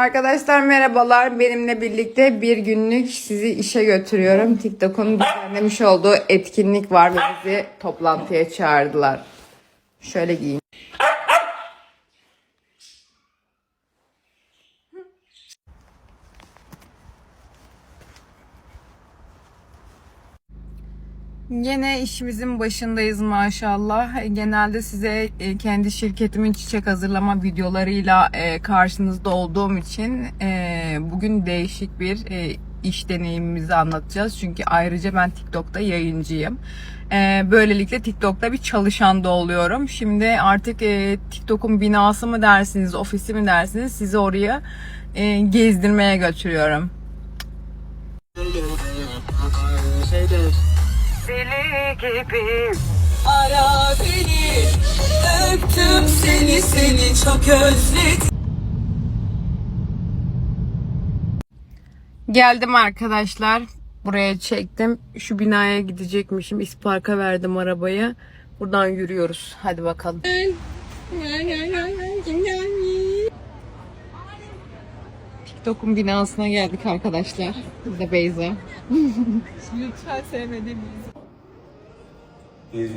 Arkadaşlar merhabalar. Benimle birlikte bir günlük sizi işe götürüyorum. TikTok'un düzenlemiş olduğu etkinlik var ve bizi toplantıya çağırdılar. Şöyle giyin. Yine işimizin başındayız maşallah. Genelde size e, kendi şirketimin çiçek hazırlama videolarıyla e, karşınızda olduğum için e, bugün değişik bir iş deneyimimizi anlatacağız. Çünkü ayrıca ben TikTok'ta yayıncıyım. Böylelikle TikTok'ta bir çalışan da oluyorum. Şimdi artık TikTok'un binası mı dersiniz, ofisi mi dersiniz sizi oraya gezdirmeye götürüyorum. Deli gibi Ara beni Öptüm seni seni çok özledim Geldim arkadaşlar. Buraya çektim. Şu binaya gidecekmişim. İsparka verdim arabayı. Buradan yürüyoruz. Hadi bakalım. TikTok'un binasına geldik arkadaşlar. Bir de Beyza. Lütfen sevmediğim Ee,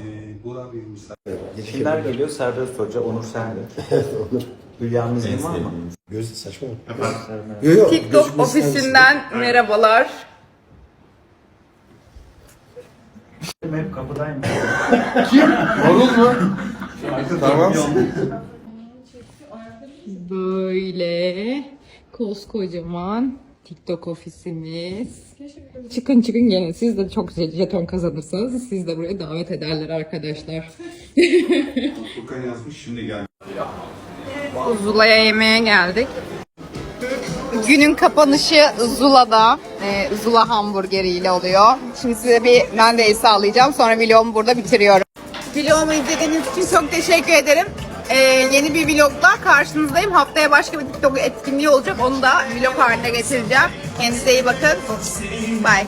Burak bir misafir. Kimler geliyor? Serbest Hoca, Onur Sende. Onur. Hülya'nız var mı? Gözü saçma mı? Yok yok. TikTok gözükmesi ofisinden merhabalar. Hep kapıdayım. Marul mu? tamam. Böyle koskocaman TikTok ofisimiz. Çıkın çıkın gelin. Siz de çok jeton kazanırsanız siz de buraya davet ederler arkadaşlar. Furkan yazmış şimdi gel. Zula'ya yemeğe geldik. Günün kapanışı Zula'da. Ee, Zula hamburgeriyle oluyor. Şimdi size bir ben sağlayacağım. Sonra vlogumu burada bitiriyorum. Vlogumu izlediğiniz için çok teşekkür ederim. Ee, yeni bir vlogla karşınızdayım. Haftaya başka bir TikTok etkinliği olacak. Onu da vlog haline getireceğim. Kendinize iyi bakın. Bye.